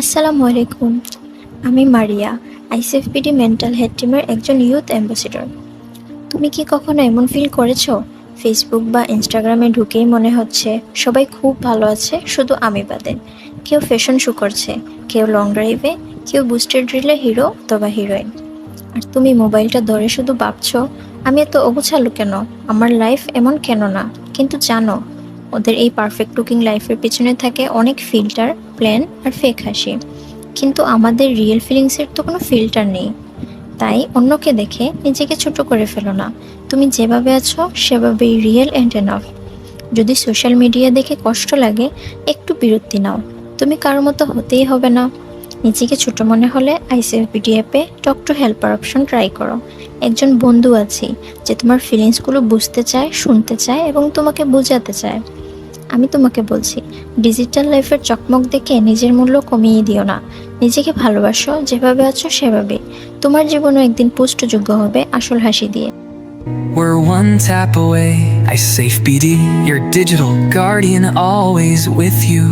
আসসালামু আলাইকুম। আমি মারিয়া, আইসিএফপিডি মেন্টাল হেড টিমের একজন ইউথ অ্যাম্বাসেডর। তুমি কি কখনো এমন ফিল করেছ? ফেসবুক বা ইনস্টাগ্রামে ঢুকেই মনে হচ্ছে সবাই খুব ভালো আছে, শুধু আমি বাদে। কেউ ফ্যাশন শো করছে, কেউ লং ড্রাইভে কেউ বুস্টেড ড্রিলে হিরো অথবা হিরোইন আর তুমি মোবাইলটা ধরে শুধু ভাবছ, আমি এত অগুছালো কেন? আমার লাইফ এমন কেন না? কিন্তু জানো ওদের এই পারফেক্ট লুকিং লাইফের পিছনে থাকে অনেক ফিল্টার প্ল্যান আর ফেক হাসি। কিন্তু আমাদের রিয়েল ফিলিংসের তো কোনো ফিল্টার নেই। তাই অন্যকে দেখে নিজেকে ছোট করে ফেলো না। তুমি যেভাবে আছো, সেভাবেই রিয়েল অ্যান্ড এনাফ যদি সোশ্যাল মিডিয়া দেখে কষ্ট লাগে, একটু বিরতি নাও। তুমি কারোর মতো হতেই হবে না। নিজেকে ছোট মনে হলে আইসিএফবিডি অ্যাপে talk to helper option try করো। একজন বন্ধু আছে, যে তোমার ফিলিংসগুলো বুঝতে চায়, শুনতে চায় এবং তোমাকে বোঝাতে চায়। আমি তোমাকে বলছি ডিজিটাল লাইফের চকমক দেখে নিজের মূল্য কমিয়ে দিও না নিজেকে ভালোবাসো যেভাবে আছো সেভাবে তোমার জীবনও একদিন পুষ্টযোগ্য হবে আসল হাসি দিয়ে We're one tap away. I Safe BD, your digital guardian, always with you.